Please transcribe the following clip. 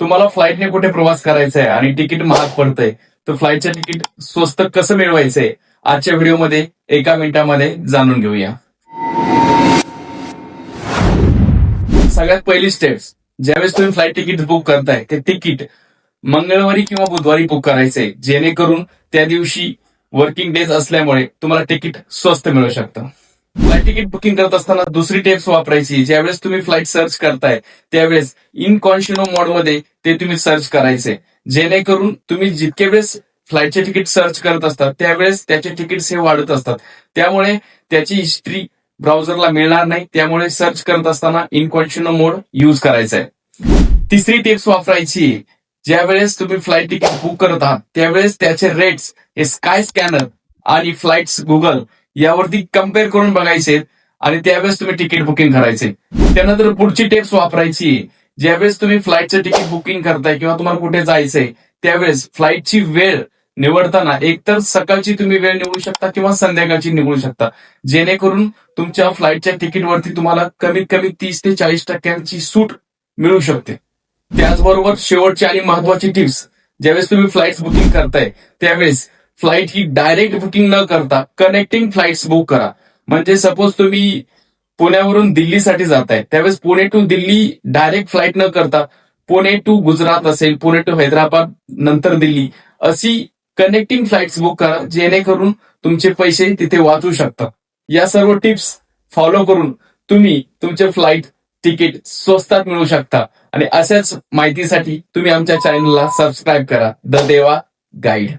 तुम्हाला फ्लाईटने कुठे प्रवास करायचा आहे आणि तिकीट महाग पडतंय तर फ्लाईटचे तिकीट स्वस्त कसं मिळवायचंय आजच्या व्हिडिओमध्ये एका मिनिटामध्ये जाणून घेऊया. सगळ्यात पहिली स्टेप्स ज्यावेळेस तुम्ही फ्लाईट तिकीट बुक करताय ते तिकीट मंगळवारी किंवा बुधवारी बुक करायचंय. जेणेकरून त्या दिवशी वर्किंग डेज असल्यामुळे तुम्हाला तिकीट स्वस्त मिळू शकतं. फ्लाईट तिकीट बुकिंग करत असताना दुसरी टेप्स वापरायची. ज्यावेळेस तुम्ही फ्लाईट सर्च करताय त्यावेळेस इनकॉन्शिनो मोडमध्ये ते तुम्ही सर्च करायचे. जेणेकरून तुम्ही जितके वेळेस फ्लाईटचे तिकीट सर्च करत असतात त्यावेळेस त्याचे तिकीट्स हे वाढत असतात. त्यामुळे त्याची हिस्ट्री ब्राउझरला मिळणार नाही. त्यामुळे सर्च करत असताना इनकॉन्शिनो मोड यूज करायचा आहे तिसरी टिप्स वापरायची. ज्यावेळेस तुम्ही फ्लाईट तिकीट बुक करत आहात त्यावेळेस त्याचे रेट्स हे स्काय स्कॅनर आणि फ्लाईट्स गुगल यावरती कंपेअर करून बघायचे आणि त्यावेळेस तुम्ही तिकीट बुकिंग करायचे. त्यानंतर पुढची टिप्स वापरायची ज्यावेळेस तुम्ही फ्लाईटचं तिकीट बुकिंग करताय किंवा तुम्हाला कुठे जायचंय त्यावेळेस फ्लाईटची वेळ निवडताना एकतर सकाळची तुम्ही वेळ निवडू शकता किंवा संध्याकाळची निवडू शकता. जेणेकरून तुमच्या फ्लाईटच्या तिकीटवरती तुम्हाला कमीत कमी तीस ते चाळीस टक्क्यांची सूट मिळू शकते. त्याचबरोबर शेवटची आणि महत्वाची टिप्स ज्यावेळेस तुम्ही फ्लाईट बुकिंग करताय त्यावेळेस फ्लाईट ही डायरेक्ट बुकिंग न करता कनेक्टिंग फ्लाईट्स बुक करा. म्हणजे सपोज तुम्ही पुण्यावरून दिल्लीसाठी जाताय त्यावेळेस Pune to Delhi direct flight न करता पुणे टू गुजरात असेल पुणे टू हैदराबाद नंतर दिल्ली अशी कनेक्टिंग फ्लाईट्स बुक करा जेणेकरून तुमचे पैसे तिथे वाचू शकतात. या सर्व टिप्स फॉलो करून तुम्ही तुमचे फ्लाईट तिकीट स्वस्तात मिळू शकता. आणि अशाच माहितीसाठी तुम्ही आमच्या चॅनलला सबस्क्राईब करा. द देवा गाईड.